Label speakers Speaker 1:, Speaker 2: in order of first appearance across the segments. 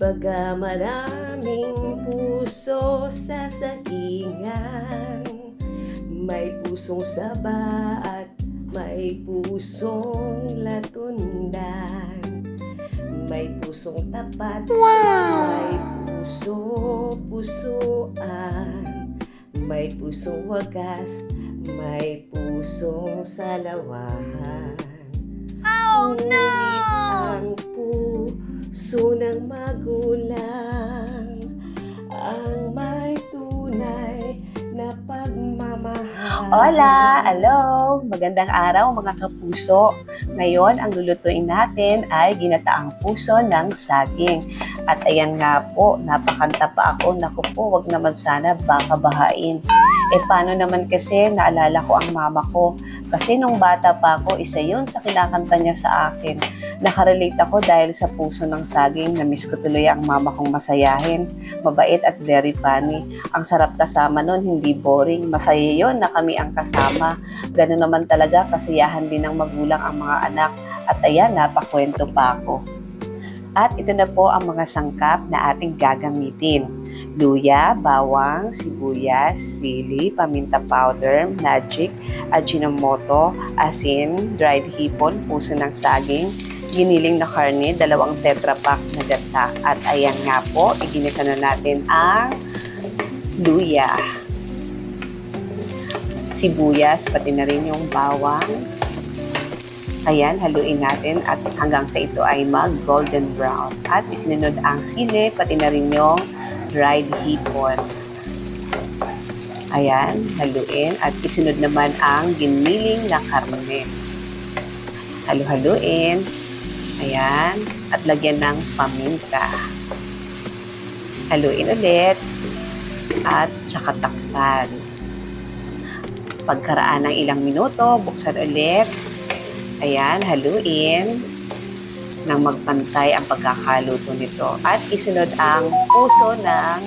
Speaker 1: baga maraming puso sa sagingan May pusong saba at may pusong latundan. May pusong tapat, may puso pusuan. May pusong wagas, may pusong salawahan.
Speaker 2: Oh
Speaker 1: Ngunit
Speaker 2: Hola! Hello! Magandang araw mga kapuso. Ngayon, ang lulutuin natin ay ginataang puso ng saging. At ayan nga po, napakanta pa ako. Naku po, wag naman sana baka bahain. Eh paano naman kasi naalala ko ang mama ko. Kasi nung bata pa ako, isa yun sa kinakanta niya sa akin. Nakarelate ako dahil sa puso ng saging. Namiss ko tuloy ang mama kong masayahin. Mabait at very funny. Ang sarap kasama nun, hindi boring. Masaya yun na kami ang kasama. Ganun naman talaga, kasiyahan din ng magulang ang mga anak. At ayan, napakwento pa ako. At ito na po ang mga sangkap na ating gagamitin. Luya, bawang, sibuyas, sili, paminta powder, magic, ajinomoto, asin, dried hipon, puso ng saging, giniling na karne, dalawang tetra pack na gata. At ayan nga po, iginisa na natin ang luya. Sibuyas, pati na rin yung bawang. Ayan, haluin natin at hanggang sa ito ay mag-golden brown. At isinunod ang sili, pati na rin yung dried hipon. Ayan, haluin at isunod naman ang giniling na karne. Halu-haluin. Ayan, at lagyan ng paminta. Haluin ulit at tsaka takpan. Pagkaraan ng ilang minuto, buksan ulit. Ayan, haluin nang magpantay ang pagkakaluto nito. At isunod ang puso ng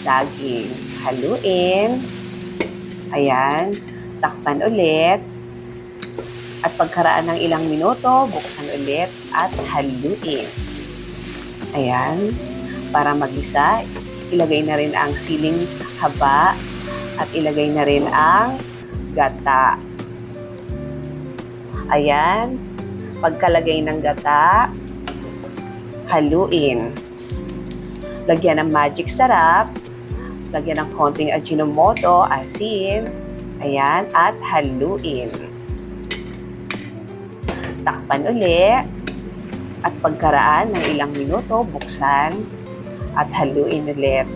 Speaker 2: saging. Haluin. Ayan, takpan ulit. At pagkaraan ng ilang minuto, buksan ulit at haluin. Ayan, para magisa, ilagay na rin ang siling haba at ilagay na rin ang gata. Ayan, pagkalagay ng gata, haluin. Lagyan ng magic sarap, lagyan ng konting ajinomoto, asin, ayan, at haluin. Takpan uli, at pagkaraan ng ilang minuto, buksan, at haluin ulit.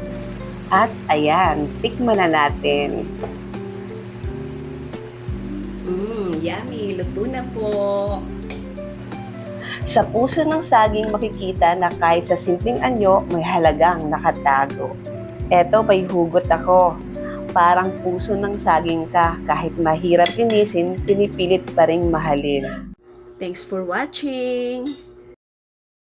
Speaker 2: At ayan, tikman na natin.
Speaker 1: Mmm, yummy. Luto na po.
Speaker 2: Sa puso ng saging makikita na kahit sa simpleng anyo, may halagang nakatago. Eto, may hugot ako. Parang puso ng saging ka, kahit mahirap linisin, pinipilit pa rin mahalin.
Speaker 1: Thanks for watching.